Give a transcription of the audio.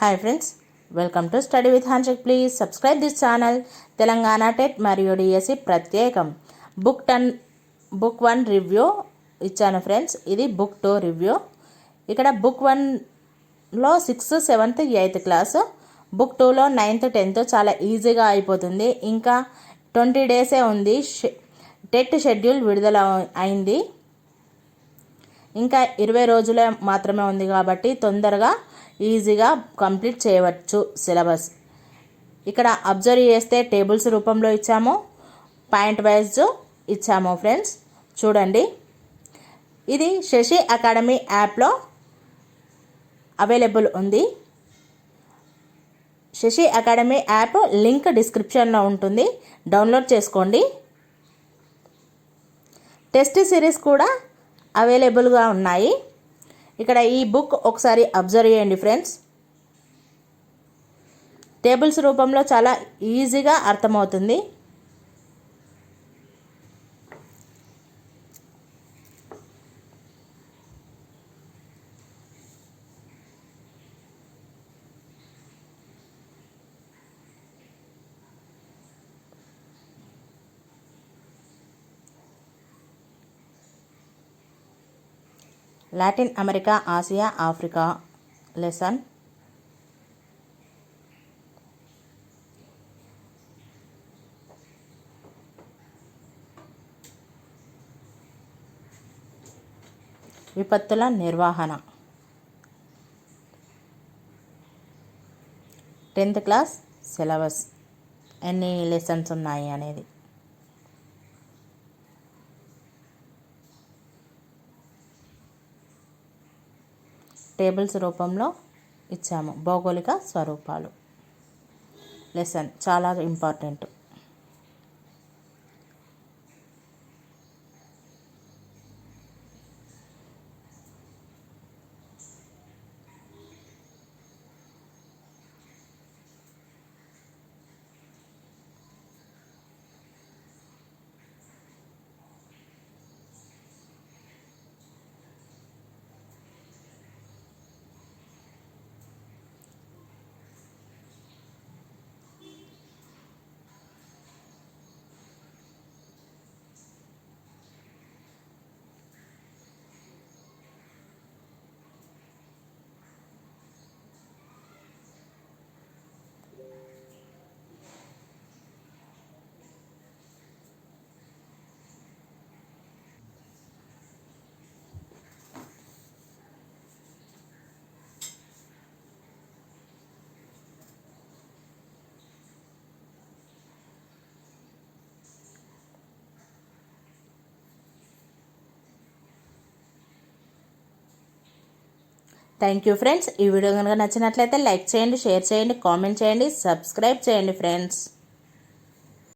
Hi friends welcome to study with Hanshak please subscribe this channel Telangana TET మరియు DSC ప్రత్యేకం book ten book one review ఇచ్చాను friends ఇది book two review ఇక్కడ book వన్లో sixth seventh eighth class book టూలో ninth tenth చాలా ఈజీగా అయిపోతుంది. ఇంకా ట్వంటీ డేసే ఉంది. టెట్ షెడ్యూల్ విడుదల అయింది. ఇంకా ఇరవై రోజులే మాత్రమే ఉంది కాబట్టి తొందరగా ఈజీగా కంప్లీట్ చేయవచ్చు సిలబస్. ఇక్కడ అబ్జర్వ్ చేస్తే టేబుల్స్ రూపంలో ఇచ్చాము పాయింట్ వైజ్ ఇచ్చాము ఫ్రెండ్స్. చూడండి. ఇది శశి అకాడమీ యాప్లో అవైలబుల్ ఉంది. శశి అకాడమీ యాప్ లింక్ డిస్క్రిప్షన్లో ఉంటుంది. డౌన్లోడ్ చేసుకోండి. టెస్ట్ సిరీస్ కూడా అవైలబుల్గా ఉన్నాయి. ఇక్కడ ఈ బుక్ ఒకసారి అబ్జర్వ్ చేయండి ఫ్రెండ్స్. టేబుల్స్ రూపంలో చాలా ఈజీగా అర్థమవుతుంది. Latin America Asia Africa lesson. విపత్తుల నిర్వహణ. Tenth class syllabus. ఎన్ని లెసన్స్ ఉన్నాయి అనేది. టేబుల్స్ రూపంలో ఇచ్చాము. భౌగోళిక స్వరూపాలు. లెసన్ చాలా ఇంపార్టెంట్. థ్యాంక్ యూ ఫ్రెండ్స్ ఈ వీడియో కనుక నచ్చినట్లయితే లైక్ చేయండి షేర్ చేయండి కామెంట్ చేయండి సబ్స్క్రైబ్ చేయండి ఫ్రెండ్స్